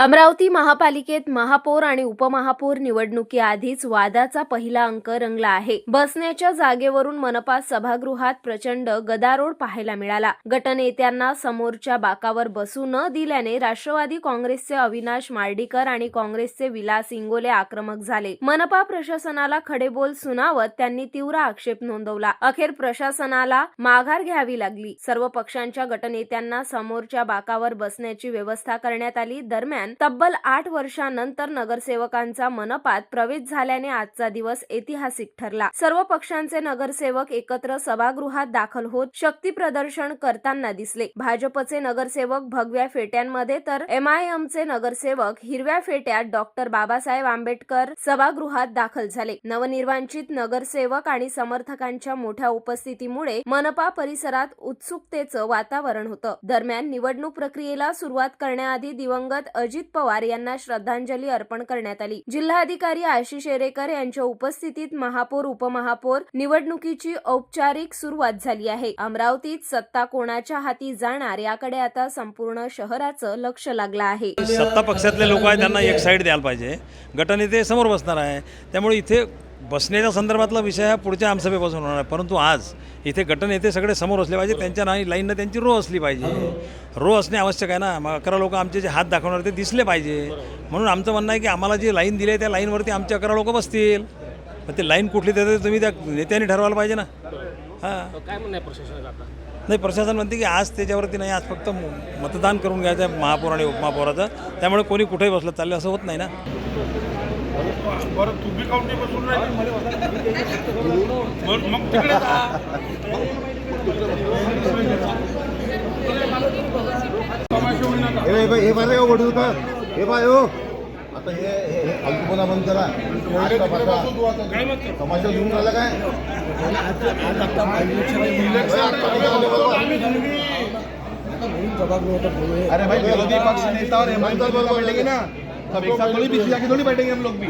अमरावती महापालिकेत महापौर आणि उपमहापौर निवडणुकीआधीच वादाचा पहिला अंक रंगला आहे. बसण्याच्या जागेवरून मनपा सभागृहात प्रचंड गदारोळ पाहायला मिळाला. गटनेत्यांना समोरच्या बाकावर बसू न दिल्याने राष्ट्रवादी काँग्रेसचे अविनाश मार्डीकर आणि काँग्रेसचे विलास इंगोले आक्रमक झाले. मनपा प्रशासनाला खडेबोल सुनावत त्यांनी तीव्र आक्षेप नोंदवला. अखेर प्रशासनाला माघार घ्यावी लागली. सर्व पक्षांच्या गटनेत्यांना समोरच्या बाकावर बसण्याची व्यवस्था करण्यात आली. दरम्यान तब्बल आठ वर्षानंतर नगरसेवकांचा मनपात प्रवेश झाल्याने आजचा दिवस ऐतिहासिक ठरला. सर्व पक्षांचे नगरसेवक एकत्र सभागृहात दाखल होत शक्ती प्रदर्शन करताना दिसले. भाजपचे नगरसेवक भगव्या फेट्यांमध्ये तर एमआयएमचे नगरसेवक हिरव्या फेट्यात डॉक्टर बाबासाहेब आंबेडकर सभागृहात दाखल झाले. नवनिर्वांचित नगरसेवक आणि समर्थकांच्या मोठ्या उपस्थितीमुळे मनपा परिसरात उत्सुकतेचं वातावरण होतं. दरम्यान निवडणूक प्रक्रियेला सुरुवात करण्याआधी दिवंगत अजित पवार यांना श्रद्धांजली अर्पण करण्यात आली. जिल्हाधिकारी आशिष एरेकर यांच्या उपस्थितीत महापौर उपमहापौर निवडणुकीची औपचारिक सुरुवात झाली आहे. अमरावतीत सत्ता कोणाच्या हाती जाणार याकडे आता संपूर्ण शहराचं लक्ष लागलं आहे. सत्ता पक्षातले लोक आहेत त्यांना एक साईड द्यायला पाहिजे. गटनेते समोर बसणार आहे. त्यामुळे इथे बसण्याच्या संदर्भातला विषय हा पुढच्या आमसभेपासून होणार आहे. परंतु आज इथे गटनेते सगळे समोर असले पाहिजे त्यांच्या नाही लाईननं त्यांची रो असली पाहिजे. रो असणे आवश्यक आहे ना. मग अकरा लोक आमचे जे हात दाखवणार ते दिसले पाहिजे. म्हणून आमचं म्हणणं आहे की आम्हाला जी लाईन दिली आहे त्या लाईनवरती आमचे अकरा लोक बसतील. पण ते लाईन कुठली देते तुम्ही त्या नेत्यांनी ठरवायला पाहिजे ना. हां. काय म्हणणं आता? नाही प्रशासन म्हणते की आज त्याच्यावरती नाही आज फक्त मतदान करून घ्यायचं आहे महापौर आणि उपमहापौराचं. त्यामुळे कोणी कुठेही बसलं चाललं असं होत नाही ना. बरं तुम्ही काउंटी बसून राहिले. मग तिकडे. हे हे बाय का हे बाय हो. आता हे फालतूपणा बंद करा. तमाशा घेऊन आला काय? अरे भाई विरोधी पक्ष नेता और हेमंत बरोबर ना? सब एक साथ थोड़ी पीछे जाके थोड़ी बैठेंगे हम लोग भी।